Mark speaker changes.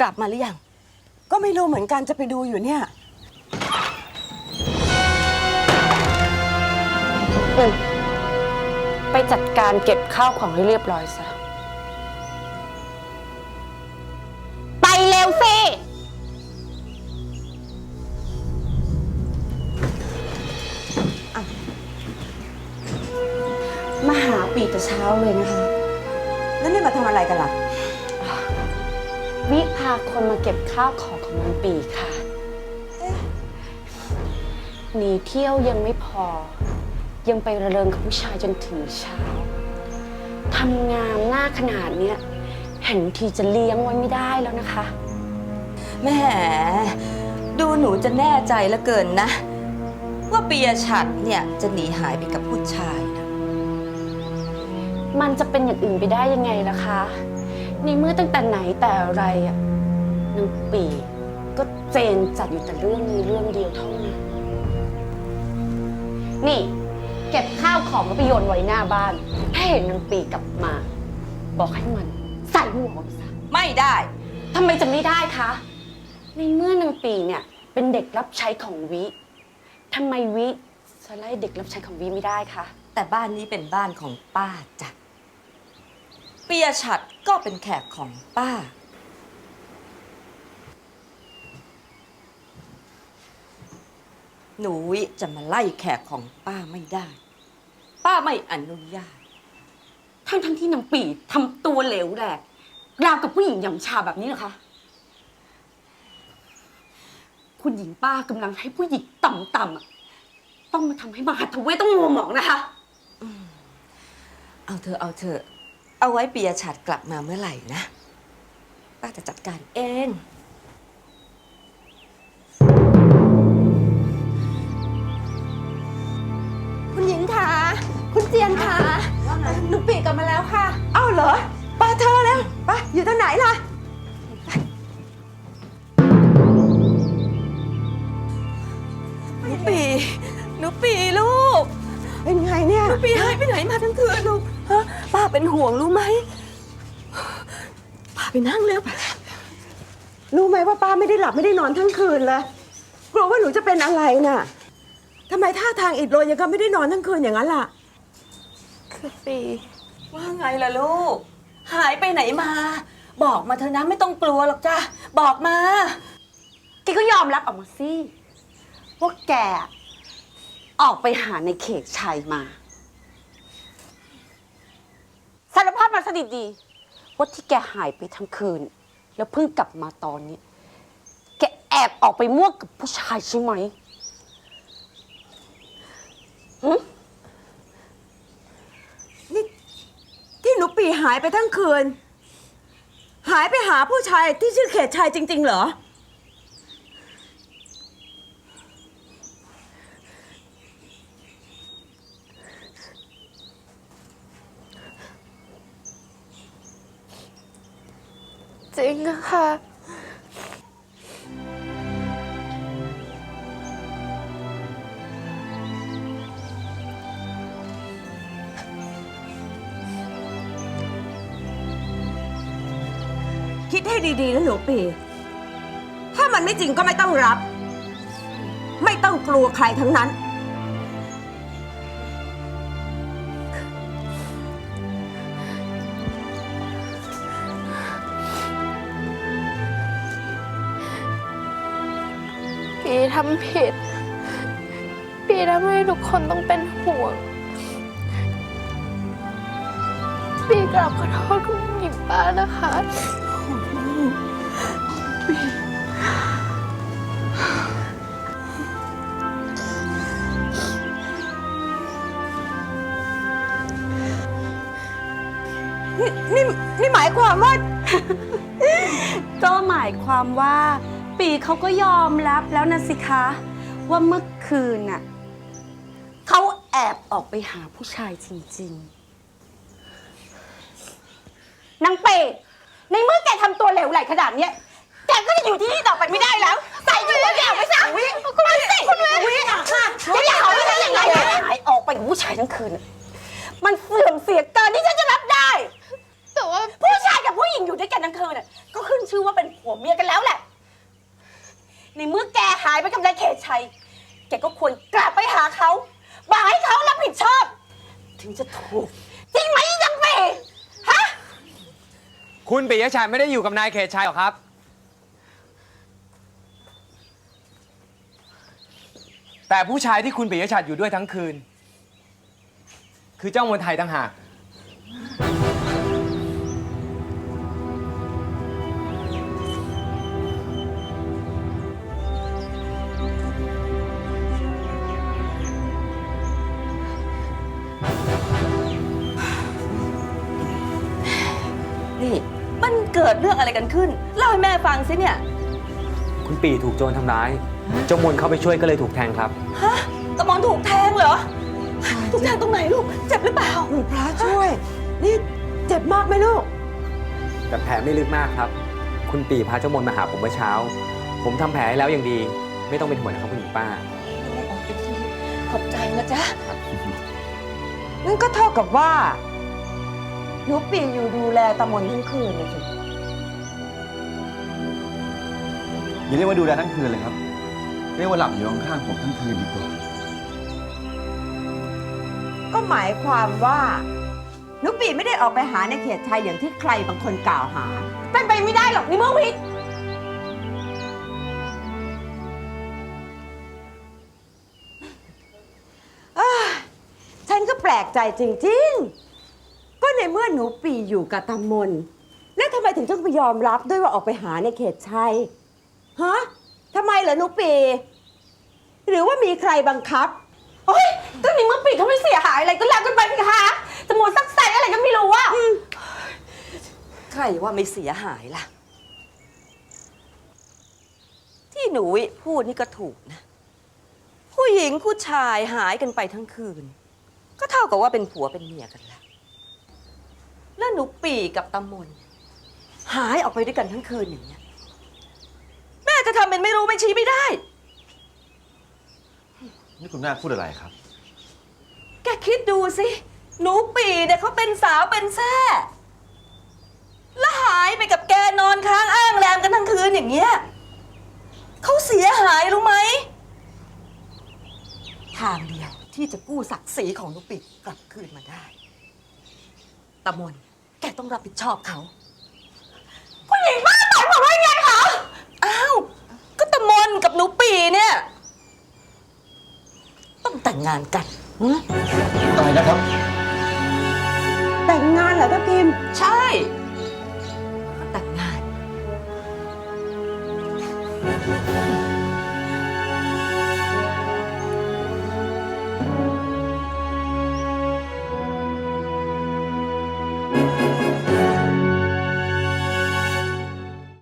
Speaker 1: กลับมาหรือยัง
Speaker 2: ก็ไม่รู้เหมือนกันจะไปดูอยู่เนี่ย
Speaker 1: ไปจัดการเก็บข้าวของให้เรียบร้อยซะ ไปเร็วสิ มาหาปีแต่เช้าเลยนะคะ
Speaker 2: แล้วนี่มาทำอะไรกันล่ะ
Speaker 1: วิพาคนมาเก็บข้าวของของนางปีค่ะหนีเที่ยวยังไม่พอ ยังไประเริงกับผู้ชายจนถึงเช้าทำงามหน้าขนาดเนี้ยเห็นทีจะเลี้ยงไว้ไม่ได้แล้วนะคะ
Speaker 3: แหม่ดูหนูจะแน่ใจเหลือเกินนะ ว่าปียชัดเนี่ยจะหนีหายไปกับผู้ชายนะ
Speaker 1: มันจะเป็นอย่างอื่นไปได้ยังไงล่ะคะ ในเมื่อตั้งแต่ไหนแต่อะไรอะนางปีก็เจนจัดอยู่แต่เรื่องนี้เรื่องเดียวเท่านั้น นี่ เก็บข้าวของแล้วไปโยนไว้หน้าบ้าน ถ้าเห็นนางปีกลับมา บอกให้มันใส่หัวมันซะ
Speaker 3: ไม่ได้
Speaker 1: ทำไมจะไม่ได้คะ ในเมื่อนางปีเนี่ย เป็นเด็กรับใช้ของวิทำไมวิจะไล่เด็กรับใช้ของวิไม่ได้คะ
Speaker 3: แต่บ้านนี้เป็นบ้านของป้าจ้ะ ปียชัดก็เป็นแขกของป้า หนูวิจะมาไล่แขกของป้าไม่ได้ ป้าไม่อนุญาต
Speaker 1: ทั้งทั้งๆที่นางปีทำตัวเหลวแหลกราวกับผู้หญิงหยำชาแบบนี้เหรอคะ คุณหญิงป้ากำลังให้ผู้หญิงต่ำๆอะต้องมาทำให้มหาทเวทต้องมัวหมองนะคะ
Speaker 3: เอาเธอะเอาเธอะ เอาไว้ปียชัดกลับมาเมื่อไหร่นะป้าจะจัดการเอง
Speaker 2: คุณหญิงค่ะคุณเจียนค่ะหนูปีกกลับมาแล้วค่ะ เอ้าเหรอป้าเธอแล้วป้าอยู่ตรงไหนล่ะ
Speaker 3: หนูปีหนูปีลูก
Speaker 2: เป็นไงเนี่ย
Speaker 3: หนูปีหายไปไหนมาทั้งคืนลูก
Speaker 2: ฮะป้า เป็นห่วงรู้ไหมป้าไปนั่งเร็วไปรู้ไหมว่าป้าไม่ได้หลับไม่ได้นอนทั้งคืนเลยกลัวว่าหนูจะเป็นอะไรน่ะทำไมท่าทางอิดโรยยังก็ไม่ได้นอนทั้งคืนอย่างนั้นล่ะ
Speaker 1: คือปี
Speaker 3: ว่าไงล่ะลูก หายไปไหนมา บอกมาเถอะนะไม่ต้องกลัวหรอกจ้ะบอกมา
Speaker 1: แกก็ยอมรับออกมาสิว่าแกออกไปหาในเขตชัยมา สารภาพมาสนิทดีว่าที่แกหายไปทั้งคืน แล้วเพิ่งกลับมาตอนนี้ แกแอบออกไปมั่วกับผู้ชายใช่ไหมหึ
Speaker 2: นี่ที่หนูปีหายไปทั้งคืน หายไปหาผู้ชายที่ชื่อเขตชายจริง ๆ เหรอ
Speaker 4: ริงอะค่ะ
Speaker 2: คิดให้ดีๆนะหนูปี ถ้ามันไม่จริงก็ไม่ต้องรับ ไม่ต้องกลัวใครทั้งนั้น
Speaker 4: ปีทำผิด ปีทำให้ทุกคนต้องเป็นห่วง ปีกราบขอโทษคุณหญิงป้านะคะ
Speaker 2: นี่นี่นี่หมายความว่า
Speaker 1: ก็หมายความว่า ปีเขาก็ยอมรับแล้วนะสิคะ ว่าเมื่อคืนน่ะเขาแอบออกไปหาผู้ชายจริงๆนางเปย์ในเมื่อแกทำตัวเหลวไหลขนาดเนี้ยแกก็จะอยู่ที่นี่ต่อไปไม่ได้แล้ว ใส่หัวแกออกไปซะไปสิคุณแม่จะอยากเอาไปได้ยังไงหายออกไปกับผู้ชายทั้งคืนน่ะมันเสื่อมเสียเกินที่ฉันจะรับได้
Speaker 4: แต่ว่า
Speaker 1: ผู้ชายกกับผู้หญิงอยู่ด้วยกันทั้งคืนน่ะก็ขึ้นชื่อว่าเป็นผัวเมียกันแล้วแหละ ในเมื่อแกหายไปกับนายเขตชัย แกก็ควรกลับไปหาเขา บอกให้เขารับผิดชอบ ถึงจะถูก จริงไหมยังเปฮะ
Speaker 5: คุณปิยชัยไม่ได้อยู่กับนายเขตชัยหรอกครับ แต่ผู้ชายที่คุณปิยชัดอยู่ด้วยทั้งคืน คือเจ้ามนไทยต่างหาก
Speaker 3: กิดเรื่องอะไรกันขึ้น เล่าให้แม่ฟังสิเนี่ย
Speaker 5: คุณปีถูกโจรทำร้าย เจ้ามนเข้าไปช่วยก็เลยถูกแทงครับ
Speaker 3: ฮะตะมอนถูกแทงเหรอ ถูกแทงตรงไหนลูก เจ็บหรือเปล่า
Speaker 2: พระช่วย นี่เจ็บมากไหมลูก
Speaker 5: แต่แผลไม่ลึกมากครับ คุณปีพาเจ้ามนมาหาผมเมื่อเช้า ผมทำแผลให้แล้วอย่างดี ไม่ต้องเป็นห่วงนะครับคุณหญิงป้า
Speaker 3: ขอบใจนะจ๊ะ
Speaker 2: นั่นก็เท่ากับว่า หนูปีอยู่ดูแลตำมนทั้งคืนเลยสิ
Speaker 6: อย่าเรียกว่าดูแลทั้งคืนเลยครับ เรียกว่าหลับอยู่ข้างๆผมทั้งคืนดีกว่า
Speaker 2: ก็หมายความว่าหนูปีไม่ได้ออกไปหาในเขตชัยอย่างที่ใครบางคนกล่าวหา
Speaker 1: เป็นไปไม่ได้หรอกในเมื่อวิทย์
Speaker 2: ฉันก็แปลกใจจริง ๆ ก็ในเมื่อหนูปีอยู่กับตำมน แล้วทำไมถึงต้องไปยอมรับด้วยว่าออกไปหาในเขตชัย ฮะทำไมเหรอหนูปี หรือว่ามีใครบังคับ
Speaker 1: เฮ้ยก็ในเมื่อปีเขาไม่เสียหายอะไรก็แล้วกันไปสิคะจะมัวซักใส่อะไรก็ไม่รู้อะ
Speaker 3: ใครว่าไม่เสียหายล่ะ ที่หนูพูดนี่ก็ถูกนะ ผู้หญิงผู้ชายหายกันไปทั้งคืน ก็เท่ากับว่าเป็นผัวเป็นเมียกันแล้ว แล้วหนูปีกับตำมน หายออกไปด้วยกันทั้งคืนอย่างเงี้ยแม่ จะทำเป็นไม่รู้ไม่ชี้ไม่ได้
Speaker 6: นี่คุณแม่พูดอะไรครับ
Speaker 3: แกคิดดูสิ หนูปีเนี่ยเขาเป็นสาวเป็นแซ่แล้วหายไปกับแกนอนค้างอ้างแรมกันทั้งคืนอย่างเงี้ยเขาเสียหายรู้ไหม ทางเดียวที่จะกู้ศักดิ์ศรีของหนูปีกลับคืนมาได้ตะมนแกต้องรับผิดชอบเขา
Speaker 1: ผู้หญิงบ้าหมายความว่าไงคะ
Speaker 3: อ้าว ก็ตะมนกับหนูปีเนี่ย ต้อ งแต่งงานกัน
Speaker 6: อะไรนะครับ
Speaker 2: แต่งงานเหรอท่านพิมพ์
Speaker 3: ใช่ แต่งงาน